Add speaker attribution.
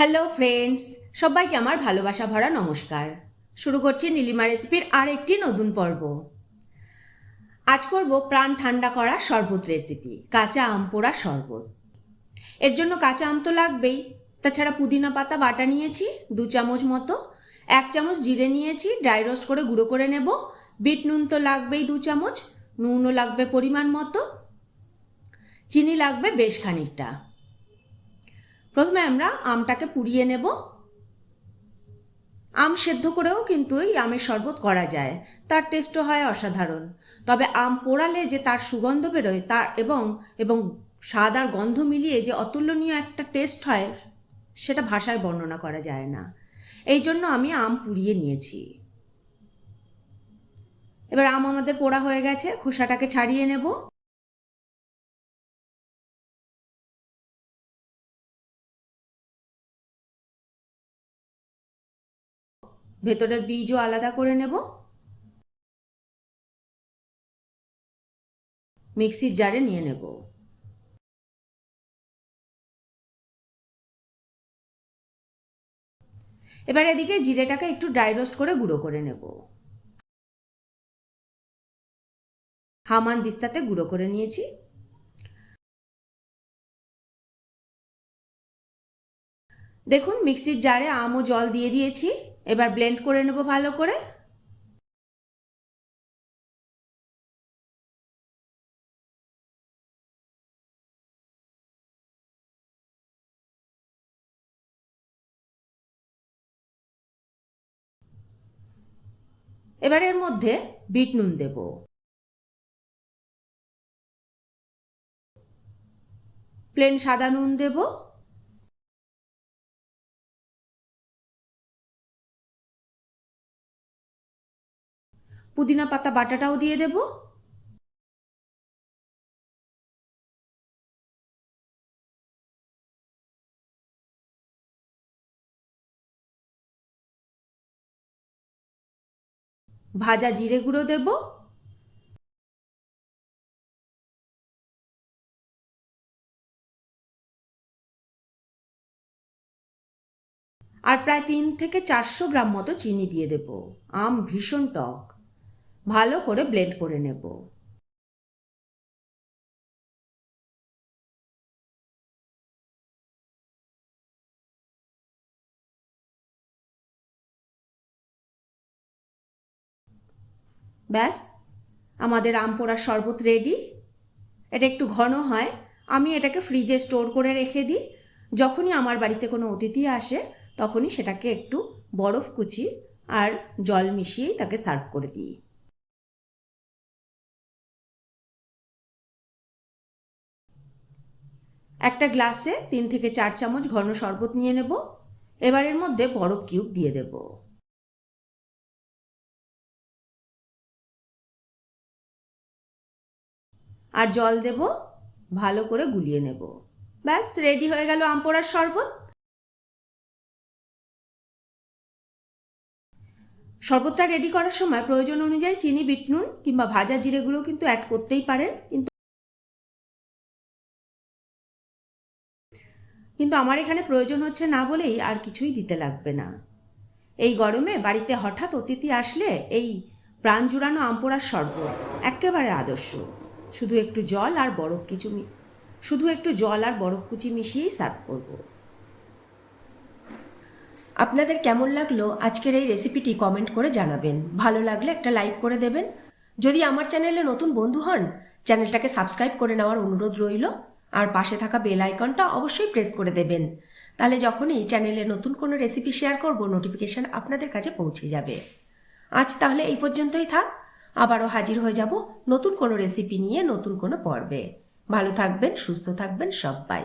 Speaker 1: Hello friends সবাইকে আমার ভালোবাসা ভরা নমস্কার। শুরু করছি নীলিমা রেসিপির আর একটি নতুন পর্ব। আজ করব প্রাণ ঠান্ডা করা শরবত রেসিপি কাঁচা আম পোড়া শরবত। এর জন্য কাঁচা আম তো লাগবেই। তাছাড়া পুদিনা পাতা বাটা নিয়েছি, দু চামচ মতো। এক চামচ জিরে নিয়েছি ড্রাই রোস্ট করে গুঁড়ো করে নেব। বিট নুন তো লাগবেই দু চামচ, নুনও লাগবে পরিমাণ মতো। চিনি লাগবে বেশ খানিকটা। প্রথমে আমরা আমটাকে পুড়িয়ে নেব। আম সেদ্ধ করেও কিন্তু এই আমের শরবত করা যায়। তার টেস্টও হয় অসাধারণ। তবে আম পোড়ালে যে তার সুগন্ধ বেরোয় তার এবং এবং স্বাদ আর গন্ধ মিলিয়ে যে অতুলনীয় একটা টেস্ট হয়, সেটা ভাষায় বর্ণনা করা যায় না। এই জন্য আমি আম পুড়িয়ে নিয়েছি। এবার আম আমাদের পোড়া হয়ে গেছে, খোসাটাকে ছাড়িয়ে নেব। ভেতরের বীজও আলাদা করে নেব। মিক্সির জারে নিয়ে নেব। এবার এদিকে জিরেটাকে একটু ড্রাই রোস্ট করে গুঁড়ো করে নেব। হামান দিস্তাতে গুঁড়ো করে নিয়েছি। দেখুন, মিক্সির জারে আম ও জল দিয়ে দিয়েছি। এবার ব্লেন্ড করে নেব ভালো করে। এবার এর মধ্যে বিট নুন দেব। প্লেন সাদা নুন দেবো। পুদিনা পাতা, বাটাটাও দিয়ে দেব। ভাজা জিরে গুঁড়ো দেব। আর প্রায় তিন থেকে চারশো গ্রাম মতো চিনি দিয়ে দেব। আম ভীষণ টক। ভালো করে ব্লেন্ড করে নেব। ব্যাস, আমাদের আম পোড়ার শরবত রেডি এটা একটু ঘন হয়, আমি এটাকে ফ্রিজে স্টোর করে রেখে দিই। যখনই আমার বাড়িতে কোনো অতিথি আসে, তখনই সেটাকে একটু বরফ কুচি আর জল মিশিয়েই তাকে সার্ভ করে দিই। একটা গ্লাসে তিন থেকে চার চামচ ঘন শরবত নিয়ে নেব। এবার এর মধ্যে বরফ কিউব দিয়ে দেব। আর জল দেব, ভালো করে গুলিয়ে নেব। ব্যাস, রেডি হয়ে গেল আমপোড়ার শরবত। শরবতটা রেডি করার সময় প্রয়োজন অনুযায়ী চিনি, বিট নুন কিংবা ভাজা জিরে গুঁড়ো কিন্তু অ্যাড করতেই পারেন। কিন্তু কিন্তু আমার এখানে প্রয়োজন হচ্ছে না বলেই আর কিছুই দিতে লাগবে না। এই গরমে বাড়িতে হঠাৎ অতিথি আসলে এই প্রাণ জুড়ানো আমপোড়ার শরবত, একেবারে আদর্শ। শুধু একটু জল আর বরফ কিছু শুধু একটু জল আর বরফ কুচি মিশিয়েই সার্ভ করব। আপনাদের কেমন লাগল আজকের এই রেসিপিটি কমেন্ট করে জানাবেন। ভালো লাগলে একটা লাইক করে দেবেন। যদি আমার চ্যানেলে নতুন বন্ধু হন, চ্যানেলটাকে সাবস্ক্রাইব করে নেওয়ার অনুরোধ রইল। আর পাশে থাকা বেল আইকনটা অবশ্যই প্রেস করে দেবেন। তাহলে যখনই চ্যানেলে নতুন কোনো রেসিপি শেয়ার করব নোটিফিকেশান আপনাদের কাছে পৌঁছে যাবে। আজ তাহলে এই পর্যন্তই থাক। আবারও হাজির হয়ে যাব নতুন কোনো রেসিপি নিয়ে নতুন কোনো পর্বে। ভালো থাকবেন, সুস্থ থাকবেন সবাই।